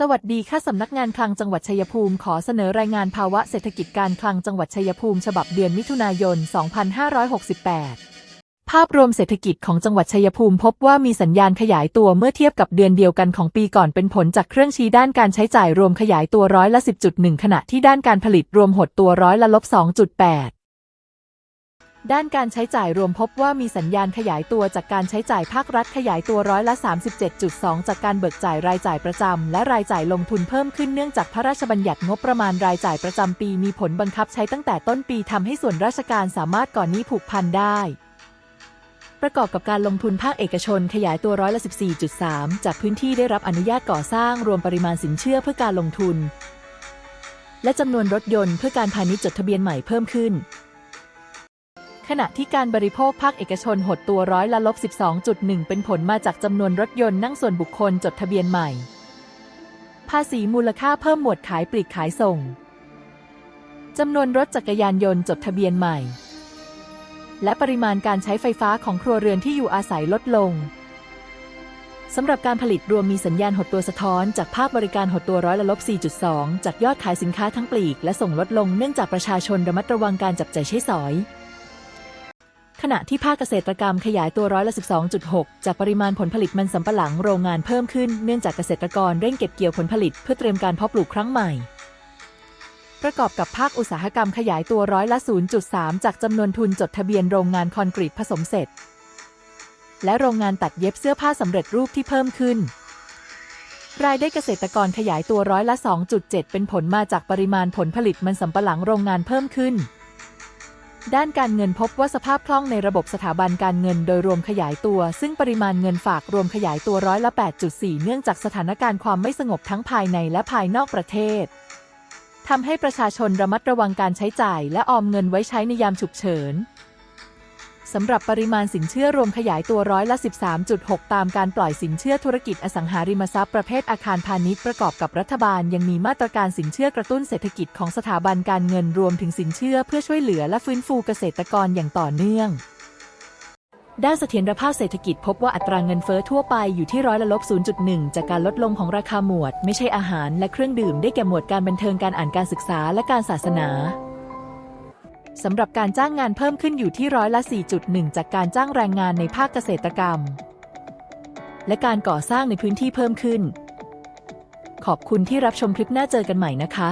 สวัสดีค่ะสำนักงานคลังจังหวัดชัยภูมิขอเสนอรายงานภาวะเศรษฐกิจการคลังจังหวัดชัยภูมิ ฉบับเดือนมิถุนายน 2568 ภาพรวมเศรษฐกิจของจังหวัดชัยภูมิพบว่ามีสัญญาณขยายตัวเมื่อเทียบกับเดือนเดียวกันของปีก่อนเป็นผลจากเครื่องชี้ด้านการใช้จ่ายรวมขยายตัวร้อยละ 10.1 ขณะที่ด้านการผลิตรวมหดตัวร้อยละลบ2.8 ด้านการใช้จ่ายรวมพบว่ามีสัญญาณขยายตัวจากการใช้จ่ายภาครัฐขยายตัวร้อยละ 37.2 จากการเบิกจ่ายรายจ่ายประจำและรายจ่ายลงทุนเพิ่มขึ้นเนื่องจากพระราชบัญญัติงบประมาณรายจ่ายประจำปีมีผลบังคับใช้ตั้งแต่ต้นปีทำให้ส่วนราชการสามารถก่อนหนี้ผูกพันได้ประกอบกับการลงทุนภาคเอกชนขยายตัวร้อยละ 14.3 จากพื้นที่ได้รับอนุญาตก่อสร้างรวมปริมาณสินเชื่อเพื่อการลงทุน และจำนวนรถยนต์เพื่อการพาณิชย์จดทะเบียนใหม่เพิ่มขึ้น ขณะที่การบริโภคภาคเอกชนหดตัวร้อยละลบ 12.1 เป็นผลมาจากจำนวนรถยนต์นั่งส่วนบุคคลจดทะเบียนใหม่ ภาษีมูลค่าเพิ่มหมวดขายปลีกขายส่ง จำนวนรถจักรยานยนต์จดทะเบียนใหม่ และปริมาณการใช้ไฟฟ้าของครัวเรือนที่อยู่อาศัยลดลงสำหรับการผลิตรวมมีสัญญาณหดตัวสะท้อนจากภาคบริการหดตัวร้อยละลบ 4.2 จากยอดขายสินค้าทั้งปลีกและส่งลดลงเนื่องจากประชาชนระมัดระวังการจับใจ่ายใช้สอย ขณะที่ภาคเกษตรกรรมขยายตัวร้อยละ12.6 จากปริมาณผลผลิตมันสำปะหลังโรงงานเพิ่มขึ้นเนื่องจากเกษตรกรเร่งเก็บเกี่ยวผลผลิตเพื่อเตรียมการเพาะปลูกครั้งใหม่ ประกอบกับภาคอุตสาหกรรมขยายตัวร้อยละ 0.3 จากจำนวนทุนจดทะเบียนโรงงานคอนกรีตผสมเสร็จ และโรงงานตัดเย็บเสื้อผ้าสำเร็จรูปที่เพิ่มขึ้นรายได้เกษตรกรขยายตัวร้อยละ 2.7 เป็นผลมาจากปริมาณผลผลิตมันสำปะหลังโรงงานเพิ่มขึ้น ด้านการเงินพบว่าสภาพคล่องในระบบสถาบันการเงินโดยรวมขยายตัว ซึ่งปริมาณเงินฝากรวมขยายตัวร้อยละ 8.4 เนื่องจากสถานการณ์ความไม่สงบทั้งภายในและภายนอกประเทศทำให้ประชาชนระมัดระวังการใช้จ่ายและออมเงินไว้ใช้ในยามฉุกเฉิน สำหรับปริมาณสินเชื่อรวมขยายตัวร้อยละ 13.6 ตามการปล่อยสินเชื่อธุรกิจอสังหาริมทรัพย์ประเภทอาคารพาณิชย์ประกอบกับรัฐบาล ยังมีมาตรการสินเชื่อกระตุ้นเศรษฐกิจของสถาบันการเงินรวมถึงสินเชื่อเพื่อช่วยเหลือและฟื้นฟูเกษตรกรอย่างต่อเนื่องด้านเสถียรภาพเศรษฐกิจพบว่าอัตราเงินเฟ้อทั่วไปอยู่ที่ร้อยละลบ 0.1 จากการลดลงของราคาหมวด ไม่ใช่อาหารและเครื่องดื่มได้แก่หมวดการบันเทิงการอ่านการศึกษาและการศาสนา สำหรับการจ้างงานเพิ่มขึ้นอยู่ที่ร้อยละ 4.1 จากการจ้างแรงงานในภาคเกษตรกรรม และการก่อสร้างในพื้นที่เพิ่มขึ้น ขอบคุณที่รับชมคลิปหน้าเจอกันใหม่นะคะ